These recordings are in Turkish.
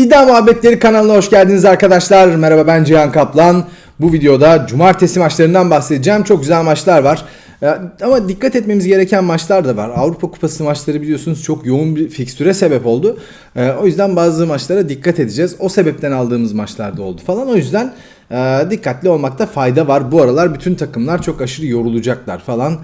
İddia Muhabbetleri kanalına hoş geldiniz arkadaşlar. Merhaba ben Cihan Kaplan. Bu videoda cumartesi maçlarından bahsedeceğim. Çok güzel maçlar var. Ee, Ama dikkat etmemiz gereken maçlar da var. Avrupa Kupası maçları biliyorsunuz çok yoğun bir fikstüre sebep oldu. Ee, O yüzden bazı maçlara dikkat edeceğiz. O sebepten aldığımız maçlar da oldu falan. O yüzden e, dikkatli olmakta fayda var. Bu aralar bütün takımlar çok aşırı yorulacaklar falan.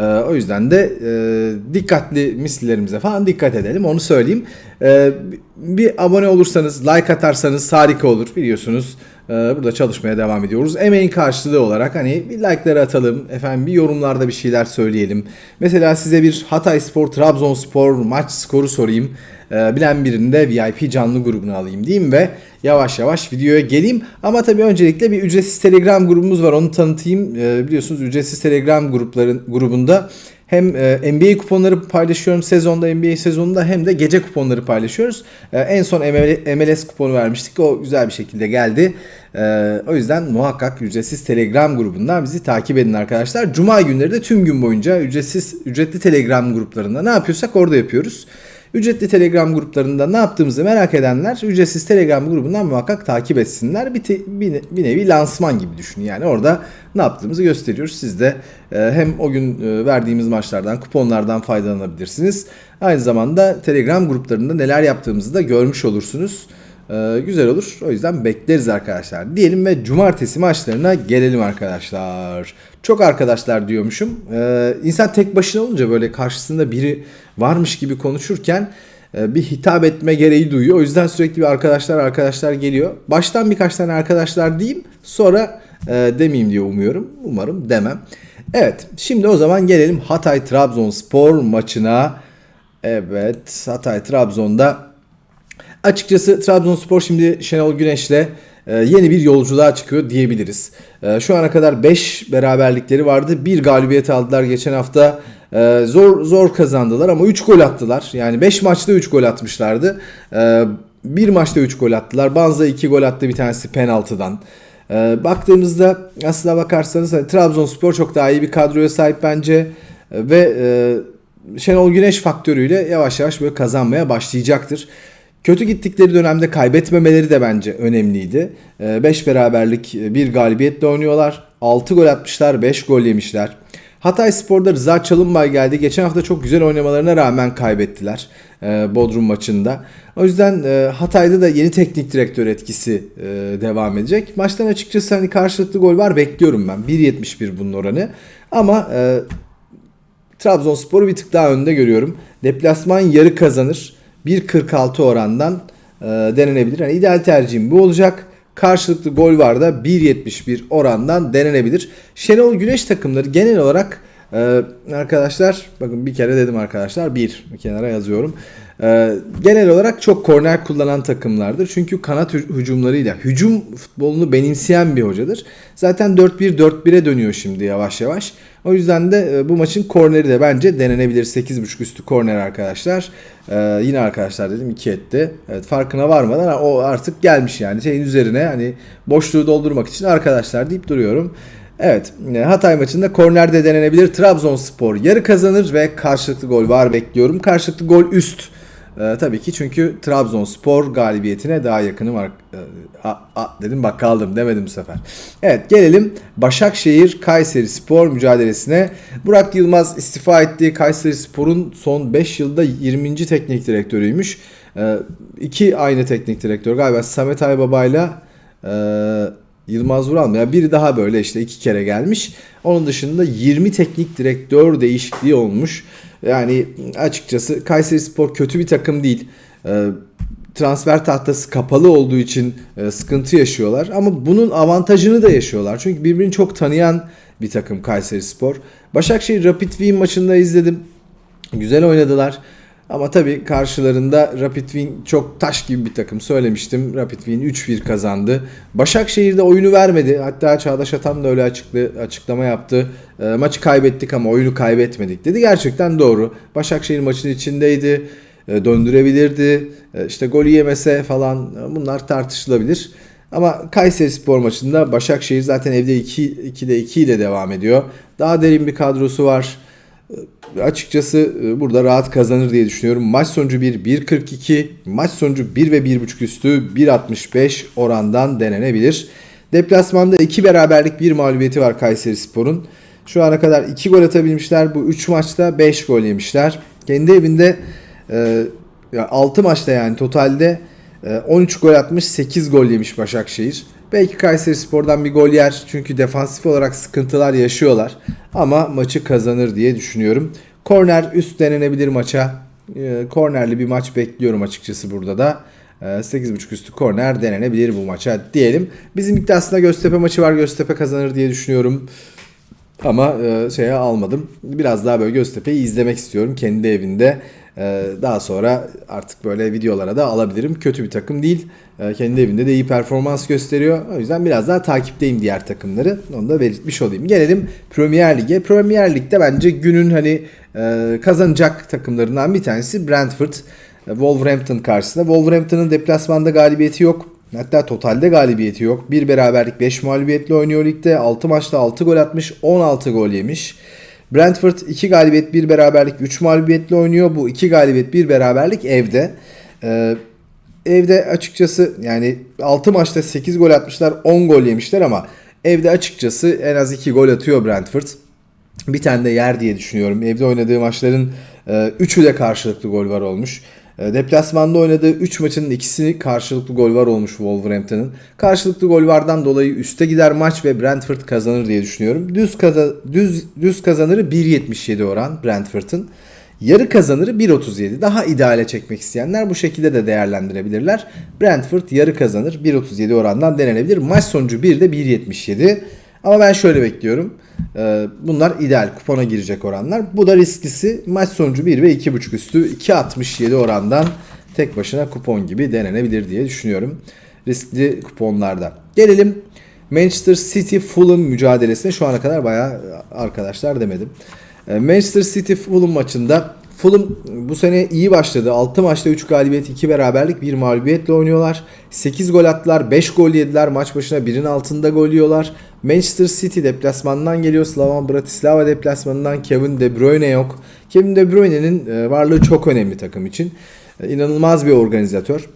Ee, o yüzden de e, dikkatli mislilerimize falan dikkat edelim onu söyleyeyim. Ee, bir abone olursanız, like atarsanız harika olur biliyorsunuz. Ee, burada çalışmaya devam ediyoruz. Emeğin karşılığı olarak hani bir like'ları atalım. Efendim bir yorumlarda bir şeyler söyleyelim. Mesela size bir Hatay Spor, Trabzonspor maç skoru sorayım. Ee, bilen birinde VIP canlı grubunu alayım diyeyim ve yavaş yavaş videoya geleyim. Ama tabii öncelikle bir ücretsiz Telegram grubumuz var onu tanıtayım. Ee, biliyorsunuz ücretsiz Telegram grupların grubunda hem e, NBA kuponları paylaşıyorum sezonda NBA sezonunda hem de gece kuponları paylaşıyoruz. E, en son ML MLS kuponu vermiştik. O güzel bir şekilde geldi. O yüzden muhakkak ücretsiz Telegram grubundan bizi takip edin arkadaşlar. Cuma günleri de tüm gün boyunca ücretsiz ücretli Telegram gruplarında ne yapıyorsak orada yapıyoruz. Ücretli Telegram gruplarında ne yaptığımızı merak edenler ücretsiz Telegram grubundan muhakkak takip etsinler. Bir, te- bir, bir nevi lansman gibi düşünün. Yani orada ne yaptığımızı gösteriyoruz. Siz de e, hem o gün e, verdiğimiz maçlardan, kuponlardan faydalanabilirsiniz. Aynı zamanda Telegram gruplarında neler yaptığımızı da görmüş olursunuz. E, güzel olur. O yüzden bekleriz arkadaşlar. Diyelim ve cumartesi maçlarına gelelim arkadaşlar. Çok arkadaşlar diyormuşum. E, insan tek başına olunca böyle karşısında biri varmış gibi konuşurken e, bir hitap etme gereği duyuyor. O yüzden sürekli bir arkadaşlar arkadaşlar geliyor. Baştan birkaç tane arkadaşlar diyeyim. Sonra e, demeyeyim diye umuyorum. Umarım demem. Evet şimdi o zaman gelelim Hatay Trabzonspor maçına. Evet Hatay Trabzon'da Açıkçası Trabzonspor şimdi Şenol Güneş'le yeni bir yolculuğa çıkıyor diyebiliriz. E, Şu ana kadar 5 beraberlikleri vardı. Bir galibiyet aldılar geçen hafta. E, Zor zor kazandılar ama 3 gol attılar. Yani 5 maçta 3 gol atmışlardı. Bir maçta 3 gol attılar. Banza 2 gol attı bir tanesi penaltıdan. Baktığımızda aslına bakarsanız hani Trabzonspor çok daha iyi bir kadroya sahip bence. Ve e, Şenol Güneş faktörüyle yavaş yavaş böyle kazanmaya başlayacaktır. Kötü gittikleri dönemde kaybetmemeleri de bence önemliydi. 5 beraberlik e, bir galibiyetle oynuyorlar. 6 gol atmışlar, 5 gol yemişler. Hatay Spor'da Rıza Çalınbay geldi. Geçen hafta çok güzel oynamalarına rağmen kaybettiler e, Bodrum maçında. O yüzden e, Hatay'da da yeni teknik direktör etkisi devam edecek. Maçtan açıkçası hani karşılıklı gol var bekliyorum ben. 1.71 bunun oranı. Ama Trabzonspor'u bir tık daha önde görüyorum. Deplasman yarı kazanır. 1.46 orandan e, denenebilir. Yani ideal tercihim bu olacak. Karşılıklı gol var da 1.71 orandan denenebilir. Şenol Güneş takımları genel olarak e, arkadaşlar bakın bir kere dedim arkadaşlar bir kenara yazıyorum. E, genel olarak çok korner kullanan takımlardır. Çünkü kanat hü- hücumlarıyla hücum futbolunu benimseyen bir hocadır. Zaten 4-1 4-1'e dönüyor şimdi yavaş yavaş. O yüzden de e, bu maçın korneri de bence denenebilir. 8.5 üstü korner arkadaşlar. E, yine arkadaşlar dedim 2 etti. Evet farkına varmadan o artık gelmiş yani. Şeyin üzerine hani boşluğu doldurmak için arkadaşlar deyip duruyorum. Evet e, Hatay maçında korner de denenebilir. Trabzonspor yarı kazanır ve karşılıklı gol var bekliyorum. Karşılıklı gol üst. Ee, tabii ki çünkü Trabzonspor galibiyetine daha yakınım. ar- Ee, a, a, dedim bak kaldım demedim bu sefer. Evet gelelim Başakşehir Kayseri Spor mücadelesine. Burak Yılmaz istifa etti. Kayseri Spor'un son 5 yılda 20. teknik direktörüymüş. Ee, iki aynı teknik direktör galiba Samet Aybaba'yla e, Yılmaz Vural mı? Yani biri daha böyle işte iki kere gelmiş. Onun dışında 20 teknik direktör değişikliği olmuş. Yani açıkçası Kayseri Spor kötü bir takım değil. Ee, transfer tahtası kapalı olduğu için e, sıkıntı yaşıyorlar. Ama bunun avantajını da yaşıyorlar. Çünkü birbirini çok tanıyan bir takım Kayseri Spor. Başakşehir Rapid Wien maçında izledim. Güzel oynadılar. Ama tabii karşılarında Rapid Wien çok taş gibi bir takım söylemiştim. Rapid Wien 3-1 kazandı. Başakşehir'de oyunu vermedi. Hatta Çağdaş Atan da öyle açıklı, açıklama yaptı. E, maçı kaybettik ama oyunu kaybetmedik dedi. Gerçekten doğru. Başakşehir maçın içindeydi. E, döndürebilirdi. E, işte golü yemese falan e, bunlar tartışılabilir. Ama Kayseri Spor maçında Başakşehir zaten evde 2 2'de 2 ile devam ediyor. Daha derin bir kadrosu var. E, Açıkçası e, burada rahat kazanır diye düşünüyorum. Maç sonucu 1 1.42, maç sonucu 1 ve 1.5 üstü 1.65 orandan denenebilir. Deplasmanda 2 beraberlik 1 mağlubiyeti var Kayseri Spor'un. Şu ana kadar 2 gol atabilmişler. Bu 3 maçta 5 gol yemişler. Kendi evinde e, 6 maçta yani totalde e, 13 gol atmış 8 gol yemiş Başakşehir. Belki Kayseri Spor'dan bir gol yer çünkü defansif olarak sıkıntılar yaşıyorlar. Ama maçı kazanır diye düşünüyorum. Korner üst denenebilir maça. E, kornerli bir maç bekliyorum açıkçası burada da. E, 8.5 üstü korner denenebilir bu maça diyelim. Bizim iddiasında Göztepe maçı var. Göztepe kazanır diye düşünüyorum. Ama e, şeye almadım. Biraz daha böyle Göztepe'yi izlemek istiyorum kendi evinde. E, daha sonra artık böyle videolara da alabilirim. Kötü bir takım değil. E, kendi evinde de iyi performans gösteriyor. O yüzden biraz daha takipteyim diğer takımları. Onu da belirtmiş olayım. Gelelim Premier Lig'e. Premier Lig'de bence günün hani e, kazanacak takımlarından bir tanesi Brentford. E, Wolverhampton karşısında. Wolverhampton'ın deplasmanda galibiyeti yok. Hatta totalde galibiyeti yok. Bir beraberlik 5 mağlubiyetle oynuyor ligde. 6 maçta 6 gol atmış. 16 gol yemiş. Brentford 2 galibiyet 1 beraberlik 3 mağlubiyetle oynuyor. Bu 2 galibiyet 1 beraberlik evde. Ee, evde açıkçası yani 6 maçta 8 gol atmışlar 10 gol yemişler ama evde açıkçası en az 2 gol atıyor Brentford. Bir tane de yer diye düşünüyorum. Evde oynadığı maçların 3'ü de karşılıklı gol var olmuş. E, Deplasmanda oynadığı 3 maçın ikisini karşılıklı gol var olmuş Wolverhampton'ın. Karşılıklı gol vardan dolayı üste gider maç ve Brentford kazanır diye düşünüyorum. Düz kaza düz düz kazanırı 1.77 oran Brentford'ın. Yarı kazanırı 1.37. Daha ideale çekmek isteyenler bu şekilde de değerlendirebilirler. Brentford yarı kazanır 1.37 orandan denenebilir. Maç sonucu 1 de 1.77. Ama ben şöyle bekliyorum. Ee, bunlar ideal kupona girecek oranlar. Bu da risklisi maç sonucu 1 ve 2.5 üstü 2.67 orandan tek başına kupon gibi denenebilir diye düşünüyorum. Riskli kuponlarda. Gelelim Manchester City Fulham mücadelesine şu ana kadar bayağı arkadaşlar demedim. Ee, Manchester City Fulham maçında Fulham bu sene iyi başladı. 6 maçta 3 galibiyet, 2 beraberlik, 1 mağlubiyetle oynuyorlar. 8 gol attılar, 5 gol yediler. Maç başına 1'in altında gol yiyorlar. Manchester City deplasmandan geliyor. Slavan Bratislava deplasmanından Kevin De Bruyne yok. Kevin De Bruyne'nin e, varlığı çok önemli takım için. E, İnanılmaz bir organizatör.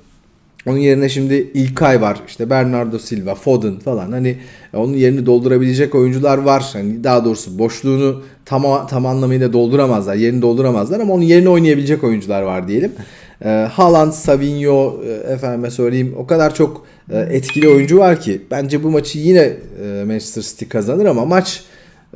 Onun yerine şimdi İlkay var. işte Bernardo Silva, Foden falan. Hani e, onun yerini doldurabilecek oyuncular var. Hani daha doğrusu boşluğunu tam, tam anlamıyla dolduramazlar. Yerini dolduramazlar ama onun yerine oynayabilecek oyuncular var diyelim. E, Haaland, Savinho, e, efendime söyleyeyim o kadar çok e, etkili oyuncu var ki bence bu maçı yine e, Manchester City kazanır ama maç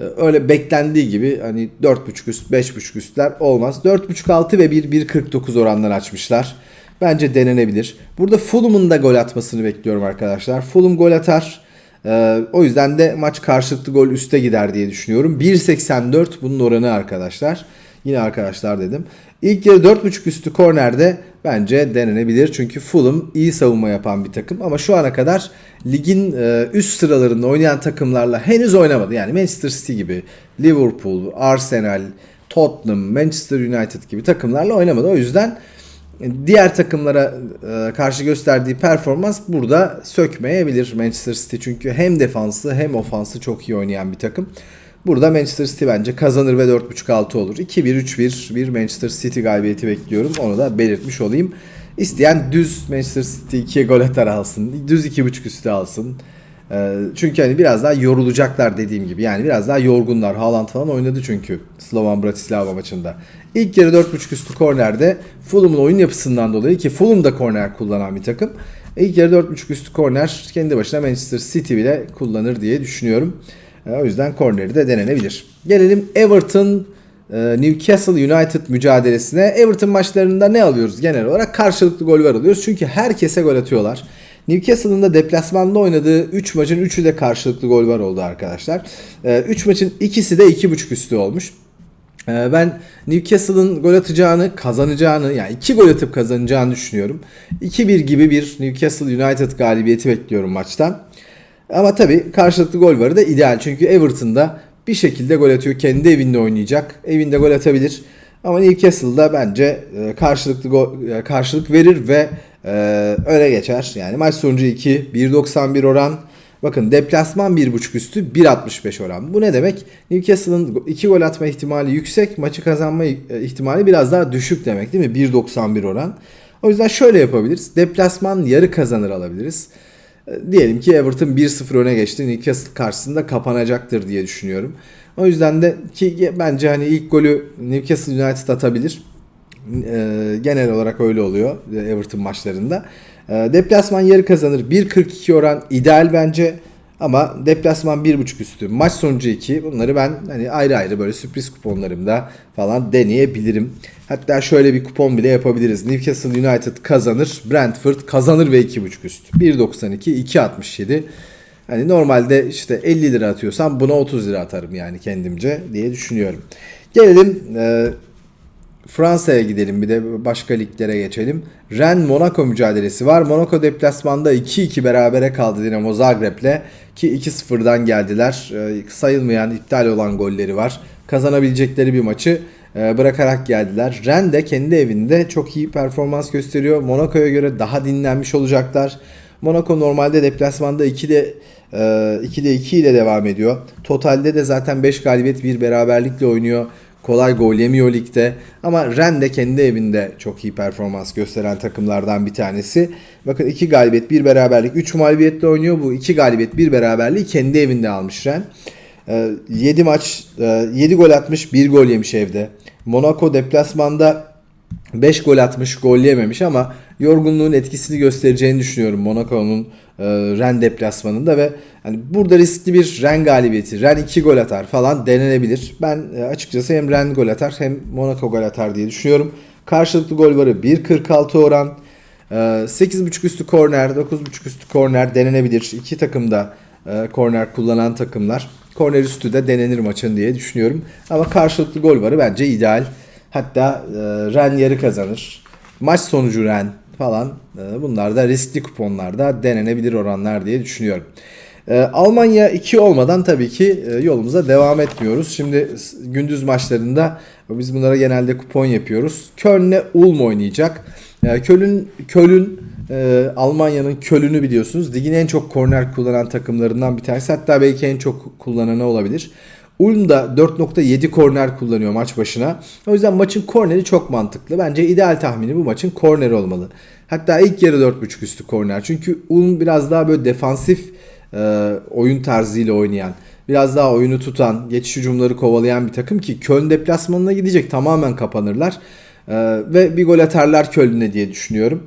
e, öyle beklendiği gibi hani 4.5 üst 5.5 üstler olmaz. 4.5 6 ve 1 1.49 oranlar açmışlar. Bence denenebilir. Burada Fulham'ın da gol atmasını bekliyorum arkadaşlar. Fulham gol atar. Ee, o yüzden de maç karşılıklı gol üste gider diye düşünüyorum. 1.84 bunun oranı arkadaşlar. Yine arkadaşlar dedim. İlk yarı 4.5 üstü kornerde bence denenebilir. Çünkü Fulham iyi savunma yapan bir takım. Ama şu ana kadar ligin e, üst sıralarında oynayan takımlarla henüz oynamadı. Yani Manchester City gibi, Liverpool, Arsenal, Tottenham, Manchester United gibi takımlarla oynamadı. O yüzden diğer takımlara e, karşı gösterdiği performans burada sökmeyebilir Manchester City çünkü hem defansı hem ofansı çok iyi oynayan bir takım. Burada Manchester City bence kazanır ve 4.5-6 olur. 2-1-3-1 bir Manchester City galibiyeti bekliyorum. Onu da belirtmiş olayım. İsteyen düz Manchester City 2'ye gol atar alsın. Düz 2.5 üstü alsın. Ee, çünkü hani biraz daha yorulacaklar dediğim gibi. Yani biraz daha yorgunlar. Haaland falan oynadı çünkü Slovan Bratislava maçında. İlk yarı 4.5 üstü kornerde Fulham'ın oyun yapısından dolayı ki Fulham da korner kullanan bir takım. İlk yarı 4.5 üstü korner kendi başına Manchester City bile kullanır diye düşünüyorum. Ee, o yüzden korneri de denenebilir. Gelelim Everton e, Newcastle United mücadelesine. Everton maçlarında ne alıyoruz genel olarak? Karşılıklı gol var alıyoruz. Çünkü herkese gol atıyorlar. Newcastle'ın da deplasmanda oynadığı 3 maçın 3'ü de karşılıklı gol var oldu arkadaşlar. 3 ee, maçın ikisi de 2.5 üstü olmuş. Ee, ben Newcastle'ın gol atacağını, kazanacağını yani 2 gol atıp kazanacağını düşünüyorum. 2-1 gibi bir Newcastle United galibiyeti bekliyorum maçtan. Ama tabii karşılıklı gol varı da ideal. Çünkü Everton'da bir şekilde gol atıyor. Kendi evinde oynayacak. Evinde gol atabilir. Ama Newcastle'da bence e, karşılıklı gol, e, karşılık verir ve ee, öne geçer. Yani maç sonucu 2, 1.91 oran. Bakın deplasman 1.5 üstü 1.65 oran. Bu ne demek? Newcastle'ın 2 gol atma ihtimali yüksek, maçı kazanma ihtimali biraz daha düşük demek değil mi? 1.91 oran. O yüzden şöyle yapabiliriz. Deplasman yarı kazanır alabiliriz. E, Diyelim ki Everton 1-0 öne geçti. Newcastle karşısında kapanacaktır diye düşünüyorum. O yüzden de ki bence hani ilk golü Newcastle United atabilir. E, genel olarak öyle oluyor Everton maçlarında. E, deplasman yarı kazanır. 1.42 oran ideal bence. Ama deplasman 1.5 üstü. Maç sonucu 2. Bunları ben hani ayrı ayrı böyle sürpriz kuponlarımda falan deneyebilirim. Hatta şöyle bir kupon bile yapabiliriz. Newcastle United kazanır. Brentford kazanır ve 2.5 üst. 1.92, 2.67. Hani normalde işte 50 lira atıyorsam buna 30 lira atarım yani kendimce diye düşünüyorum. Gelelim e, Fransa'ya gidelim bir de başka liglere geçelim. Ren Monaco mücadelesi var. Monaco deplasmanda 2-2 berabere kaldı Dinamo Zagreb'le ki 2-0'dan geldiler. Ee, sayılmayan iptal olan golleri var. Kazanabilecekleri bir maçı e, bırakarak geldiler. Ren de kendi evinde çok iyi performans gösteriyor. Monaco'ya göre daha dinlenmiş olacaklar. Monaco normalde deplasmanda 2'de 2'de 2 ile devam ediyor. Totalde de zaten 5 galibiyet bir beraberlikle oynuyor. Kolay gol yemiyor ligde. Ama Ren de kendi evinde çok iyi performans gösteren takımlardan bir tanesi. Bakın 2 galibiyet, 1 beraberlik, 3 mağlubiyetle oynuyor. Bu 2 galibiyet, 1 beraberliği kendi evinde almış Ren. 7 maç, 7 gol atmış, 1 gol yemiş evde. Monaco deplasmanda 5 gol atmış, gol yememiş ama yorgunluğun etkisini göstereceğini düşünüyorum Monaco'nun e, Ren deplasmanında ve hani burada riskli bir Ren galibiyeti, Ren 2 gol atar falan denenebilir. Ben e, açıkçası hem Ren gol atar hem Monaco gol atar diye düşünüyorum. Karşılıklı gol varı 1.46 oran. E, 8.5 üstü korner, 9.5 üstü korner denenebilir. İki takım da e, korner kullanan takımlar. Korner üstü de denenir maçın diye düşünüyorum. Ama karşılıklı gol varı bence ideal. Hatta e, Ren yarı kazanır. Maç sonucu Ren falan. E, bunlar da riskli kuponlarda denenebilir oranlar diye düşünüyorum. E, Almanya 2 olmadan tabii ki e, yolumuza devam etmiyoruz. Şimdi gündüz maçlarında biz bunlara genelde kupon yapıyoruz. Köln'le Ulm oynayacak. E, Köln, Köln e, Almanya'nın Köln'ü biliyorsunuz. Ligin en çok korner kullanan takımlarından bir tanesi. Hatta belki en çok kullananı olabilir. Ulm da 4.7 korner kullanıyor maç başına. O yüzden maçın korneri çok mantıklı. Bence ideal tahmini bu maçın korneri olmalı. Hatta ilk yarı 4.5 üstü korner. Çünkü Ulm biraz daha böyle defansif e, oyun tarzıyla oynayan, biraz daha oyunu tutan, geçiş hücumları kovalayan bir takım ki Köln deplasmanına gidecek tamamen kapanırlar. E, ve bir gol atarlar Köln'e diye düşünüyorum.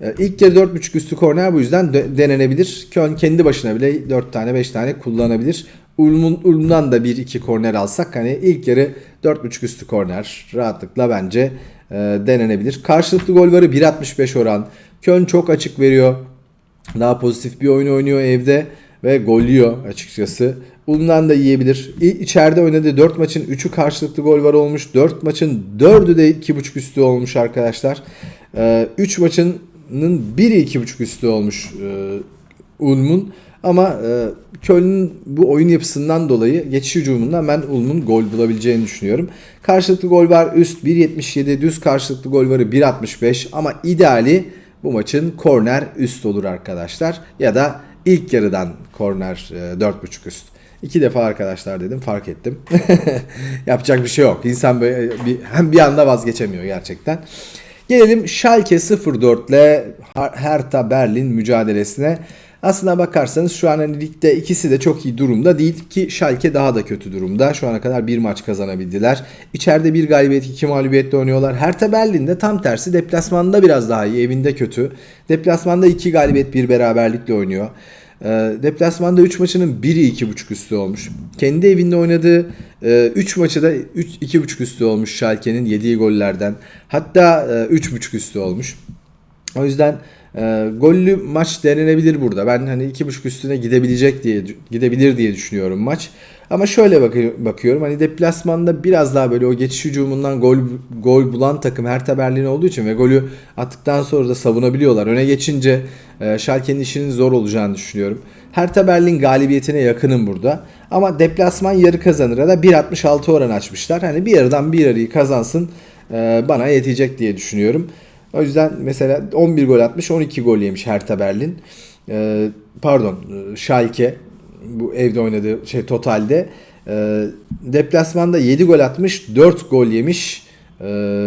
E, ilk yarı 4.5 üstü korner bu yüzden de, denenebilir. Köln kendi başına bile 4 tane 5 tane kullanabilir. Ulm'un Ulm'dan da 1-2 korner alsak hani ilk yarı 4.5 üstü korner rahatlıkla bence e, denenebilir. Karşılıklı gol varı 1.65 oran. Köln çok açık veriyor. Daha pozitif bir oyun oynuyor evde ve gollüyor açıkçası. Ulm'dan da yiyebilir. İçeride oynadığı 4 maçın 3'ü karşılıklı gol var olmuş. 4 maçın 4'ü de 2.5 üstü olmuş arkadaşlar. 3 e, maçının 1'i 2.5 üstü olmuş e, Ulm'un. Ama e, Köln'ün bu oyun yapısından dolayı geçiş hücumundan ben Ulm'un gol bulabileceğini düşünüyorum. Karşılıklı gol var üst 1.77 düz karşılıklı gol varı 1.65 ama ideali bu maçın korner üst olur arkadaşlar. Ya da ilk yarıdan korner e, 4.5 üst. İki defa arkadaşlar dedim fark ettim. Yapacak bir şey yok. İnsan böyle bir, hem bir anda vazgeçemiyor gerçekten. Gelelim Schalke 04 ile Hertha Berlin mücadelesine. Aslına bakarsanız şu an hani ligde ikisi de çok iyi durumda değil ki Schalke daha da kötü durumda. Şu ana kadar bir maç kazanabildiler. İçeride bir galibiyet iki mağlubiyetle oynuyor. Hertha Berlin'de tam tersi deplasmanda biraz daha iyi evinde kötü. Deplasmanda iki galibiyet bir beraberlikle oynuyor. E, deplasmanda 3 maçının 1'i 2.5 üstü olmuş. Kendi evinde oynadığı 3 e, maçı da 2.5 üstü olmuş Schalke'nin yediği gollerden. Hatta e, 3.5 üstü olmuş. O yüzden e, gollü maç denenebilir burada. Ben hani 2.5 üstüne gidebilecek diye gidebilir diye düşünüyorum maç. Ama şöyle bak bakıyorum hani deplasmanda biraz daha böyle o geçiş hücumundan gol gol bulan takım Hertha Berlin olduğu için ve golü attıktan sonra da savunabiliyorlar. Öne geçince e, Schalke'nin işinin zor olacağını düşünüyorum. Hertha Berlin galibiyetine yakınım burada. Ama deplasman yarı kazanır da 1.66 oran açmışlar. Hani bir yarıdan bir yarıyı kazansın e, bana yetecek diye düşünüyorum. O yüzden mesela 11 gol atmış 12 gol yemiş Hertha Berlin. Ee, pardon e, Schalke bu evde oynadığı şey totalde e, deplasmanda 7 gol atmış 4 gol yemiş e,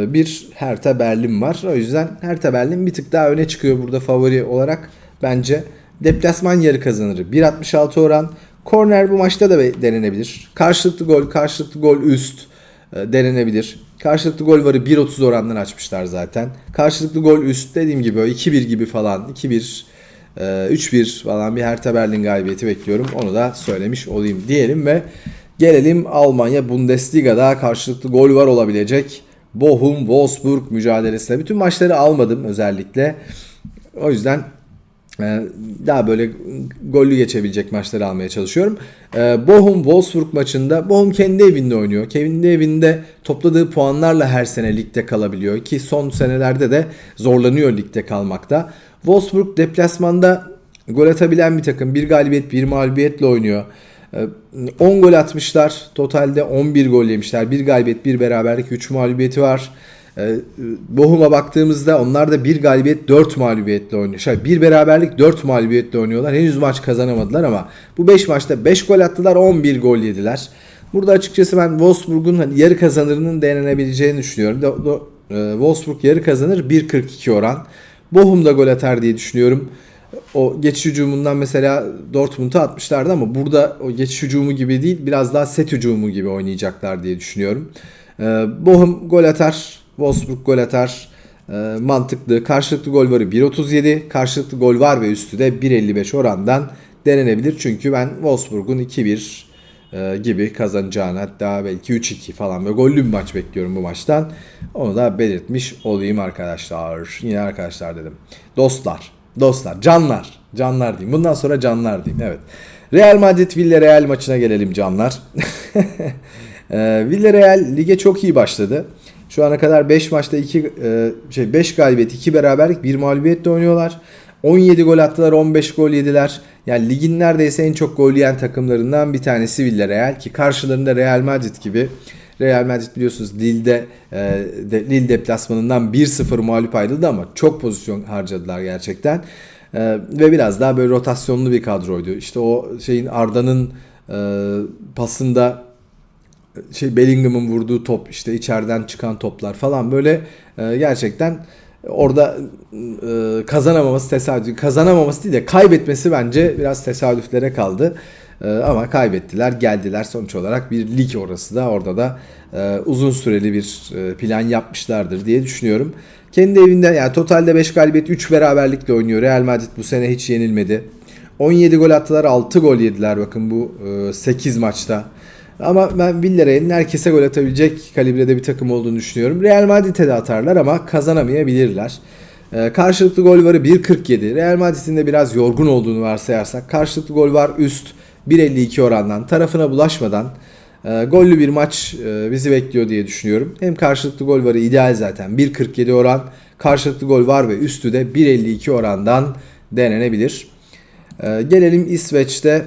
bir Hertha Berlin var. O yüzden Hertha Berlin bir tık daha öne çıkıyor burada favori olarak bence. Deplasman yarı kazanır. 1.66 oran. Korner bu maçta da denenebilir. Karşılıklı gol, karşılıklı gol üst e, denenebilir. Karşılıklı gol varı 1.30 orandan açmışlar zaten. Karşılıklı gol üst dediğim gibi 2-1 gibi falan 2-1 e, 3-1 falan bir Hertha Berlin galibiyeti bekliyorum. Onu da söylemiş olayım diyelim ve gelelim Almanya Bundesliga'da karşılıklı gol var olabilecek Bochum Wolfsburg mücadelesine. Bütün maçları almadım özellikle. O yüzden e, daha böyle gollü geçebilecek maçları almaya çalışıyorum. E, Bochum Wolfsburg maçında Bochum kendi evinde oynuyor. Kendi evinde topladığı puanlarla her sene ligde kalabiliyor ki son senelerde de zorlanıyor ligde kalmakta. Wolfsburg deplasmanda gol atabilen bir takım. Bir galibiyet bir mağlubiyetle oynuyor. 10 gol atmışlar. Totalde 11 gol yemişler. Bir galibiyet, bir beraberlik, 3 mağlubiyeti var. Bochum'a baktığımızda onlar da bir galibiyet 4 mağlubiyetle oynuyor. Şey, bir beraberlik 4 mağlubiyetle oynuyorlar. Henüz maç kazanamadılar ama bu 5 maçta 5 gol attılar 11 gol yediler. Burada açıkçası ben Wolfsburg'un hani yarı kazanırının denenebileceğini düşünüyorum. Do, do, e, Wolfsburg yarı kazanır 1.42 oran. Bochum da gol atar diye düşünüyorum. O geçiş hücumundan mesela Dortmund'a atmışlardı ama burada o geçiş hücumu gibi değil biraz daha set hücumu gibi oynayacaklar diye düşünüyorum. Ee, Bochum gol atar, Wolfsburg gol atar. Ee, mantıklı. Karşılıklı gol varı 1.37. Karşılıklı gol var ve üstü de 1.55 orandan denenebilir. Çünkü ben Wolfsburg'un 2-1 e, gibi kazanacağını hatta belki 3-2 falan ve gollü bir maç bekliyorum bu maçtan. Onu da belirtmiş olayım arkadaşlar. Yine arkadaşlar dedim. Dostlar. Dostlar. Canlar. Canlar diyeyim. Bundan sonra canlar diyeyim. Evet. Real Madrid Villarreal maçına gelelim canlar. e, Villarreal lige çok iyi başladı. Şu ana kadar 5 maçta 2 e, şey 5 galibiyet, 2 beraberlik, 1 mağlubiyetle oynuyorlar. 17 gol attılar, 15 gol yediler. Yani ligin neredeyse en çok gol yiyen takımlarından bir tanesi Villarreal ki karşılarında Real Madrid gibi. Real Madrid biliyorsunuz Lille'de e, de, Lille deplasmanından 1-0 mağlup ayrıldı ama çok pozisyon harcadılar gerçekten. E, ve biraz daha böyle rotasyonlu bir kadroydu. İşte o şeyin Arda'nın pasında şey Bellingham'ın vurduğu top işte içeriden çıkan toplar falan böyle e, gerçekten orada e, kazanamaması tesadüf kazanamaması değil de kaybetmesi bence biraz tesadüflere kaldı. E, ama kaybettiler, geldiler sonuç olarak bir lig orası da orada da e, uzun süreli bir e, plan yapmışlardır diye düşünüyorum. Kendi evinde yani totalde 5 galibiyet 3 beraberlikle oynuyor. Real Madrid bu sene hiç yenilmedi. 17 gol attılar, 6 gol yediler bakın bu e, 8 maçta. Ama ben Villarreal'in herkese gol atabilecek kalibrede bir takım olduğunu düşünüyorum. Real Madrid'e de atarlar ama kazanamayabilirler. Ee, karşılıklı gol varı 1.47. Real Madrid'in de biraz yorgun olduğunu varsayarsak karşılıklı gol var üst 1.52 orandan tarafına bulaşmadan e, gollü bir maç e, bizi bekliyor diye düşünüyorum. Hem karşılıklı gol varı ideal zaten 1.47 oran karşılıklı gol var ve üstü de 1.52 orandan denenebilir. E, gelelim İsveç'te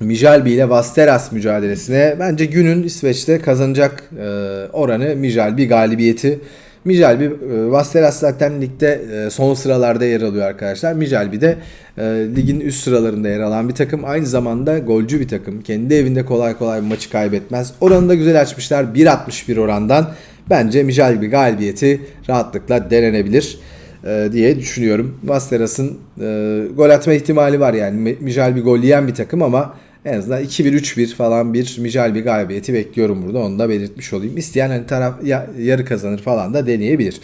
Mijalbi ile Vasteras mücadelesine bence günün İsveç'te kazanacak e, oranı Mijalbi galibiyeti. Mijalbi, e, Vasteras zaten ligde e, son sıralarda yer alıyor arkadaşlar. Mijalbi de e, ligin üst sıralarında yer alan bir takım. Aynı zamanda golcü bir takım. Kendi evinde kolay kolay maçı kaybetmez. Oranı da güzel açmışlar. 1.61 orandan. Bence Mijalbi galibiyeti rahatlıkla denenebilir e, diye düşünüyorum. Vasteras'ın e, gol atma ihtimali var yani. Mijalbi gol yiyen bir takım ama en azından 2-1-3-1 falan bir Mijalbi galibiyeti bekliyorum burada. Onu da belirtmiş olayım. İsteyen hani taraf ya, yarı kazanır falan da deneyebilir.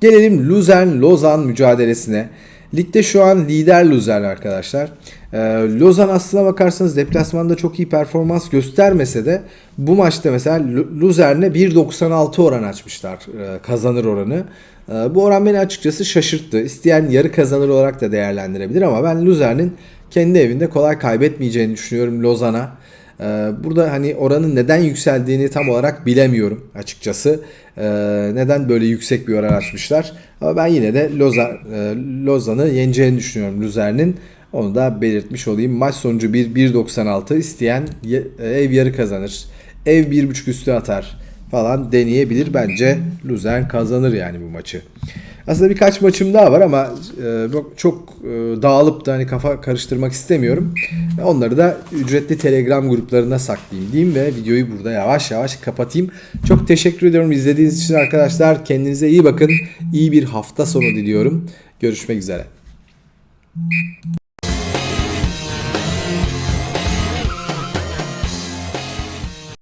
Gelelim Luzern-Lozan mücadelesine. Ligde şu an lider Luzern arkadaşlar. Ee, Lozan aslına bakarsanız deplasmanda çok iyi performans göstermese de bu maçta mesela Luzern'e 1.96 oran açmışlar e, kazanır oranı. E, bu oran beni açıkçası şaşırttı. İsteyen yarı kazanır olarak da değerlendirebilir ama ben Luzern'in kendi evinde kolay kaybetmeyeceğini düşünüyorum Lozan'a. Ee, burada hani oranın neden yükseldiğini tam olarak bilemiyorum açıkçası. Ee, neden böyle yüksek bir oran açmışlar. Ama ben yine de Lozan, e, Lozan'ı yeneceğini düşünüyorum Luzern'in. Onu da belirtmiş olayım. Maç sonucu 1.96 isteyen ev yarı kazanır. Ev 1.5 üstü atar falan deneyebilir. Bence Luzern kazanır yani bu maçı. Aslında birkaç maçım daha var ama e, çok- e, dağılıp da hani kafa karıştırmak istemiyorum. Onları da ücretli Telegram gruplarına saklayayım diyeyim ve videoyu burada yavaş yavaş kapatayım. Çok teşekkür ediyorum izlediğiniz için arkadaşlar. Kendinize iyi bakın. İyi bir hafta sonu diliyorum. Görüşmek üzere.